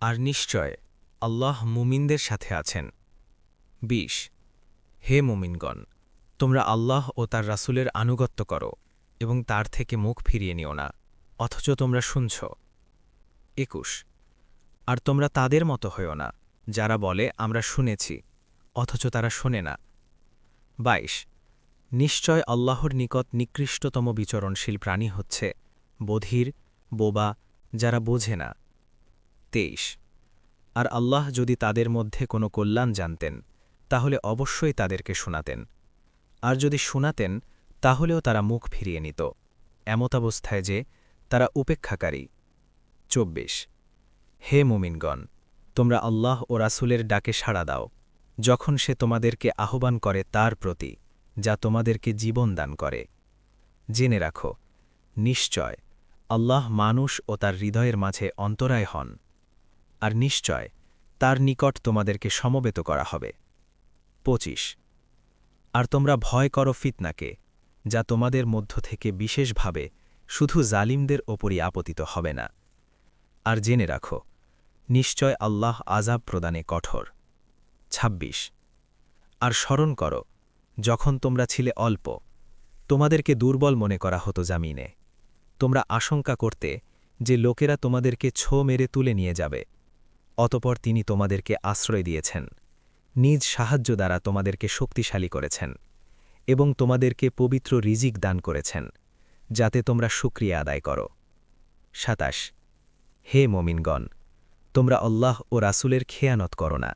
আর নিশ্চয় আল্লাহ মুমিনদের সাথে আছেন। ২০ হে মুমিনগণ, তোমরা আল্লাহ ও তার রাসূলের আনুগত্য করো এবং তার থেকে মুখ ফিরিয়ে নিও না, অথচ তোমরা শুনছ। একুশ, আর তোমরা তাদের মতো হইও না, যারা বলে, আমরা শুনেছি অথচ তারা শোনে না। ২২ নিশ্চয় আল্লাহর নিকট নিকৃষ্টতম বিচরণশীল প্রাণী হচ্ছে বধির, বোবা, যারা বোঝে না তেইশ। আর আল্লাহ যদি তাদের মধ্যে কোনো কল্যাণ জানতেন, তাহলে অবশ্যই তাদেরকে শোনাতেন। আর যদি শোনাতেন, তাহলেও তারা মুখ ফিরিয়ে নিত। এমতাবস্থায় যে, তারা উপেক্ষাকারী। চব্বিশ। হে মুমিনগণ, তোমরা আল্লাহ ও রাসূলের ডাকে সাড়া দাও, যখন সে তোমাদেরকে আহ্বান করে তার প্রতি, যা তোমাদেরকে জীবন দান করে। জেনে রাখো, নিশ্চয়, আল্লাহ মানুষ ও তার হৃদয়ের মাঝে অন্তরায় হন। আর নিশ্চয় তার নিকট তোমাদেরকে সমবেত করা হবে। পঁচিশ। আর তোমরা ভয় করো ফিতনাকে, যা তোমাদের মধ্য থেকে বিশেষভাবে শুধু জালিমদের ওপরই আপতিত হবে না। আর জেনে রাখো, নিশ্চয় আল্লাহ আজাব প্রদানে কঠোর। ২৬ আর স্মরণ করো, যখন তোমরা ছিলে অল্প, তোমাদেরকে দুর্বল মনে করা হতো জামিনে। তোমরা আশঙ্কা করতে যে লোকেরা তোমাদেরকে ছো মেরে তুলে নিয়ে যাবে। অতপর তিনি তোমাদেরকে আশ্রয় দিয়েছেন। নিজ সাহায্য দ্বারা তোমাদেরকে শক্তিশালী করেছেন এবং তোমাদেরকে পবিত্র রিজিক দান করেছেন, যাতে তোমরা সুক্রিয়া আদায় করো। সাতাশ, হে মমিনগণ, তোমরা আল্লাহ ও রাসুলের খেয়ানত করো না।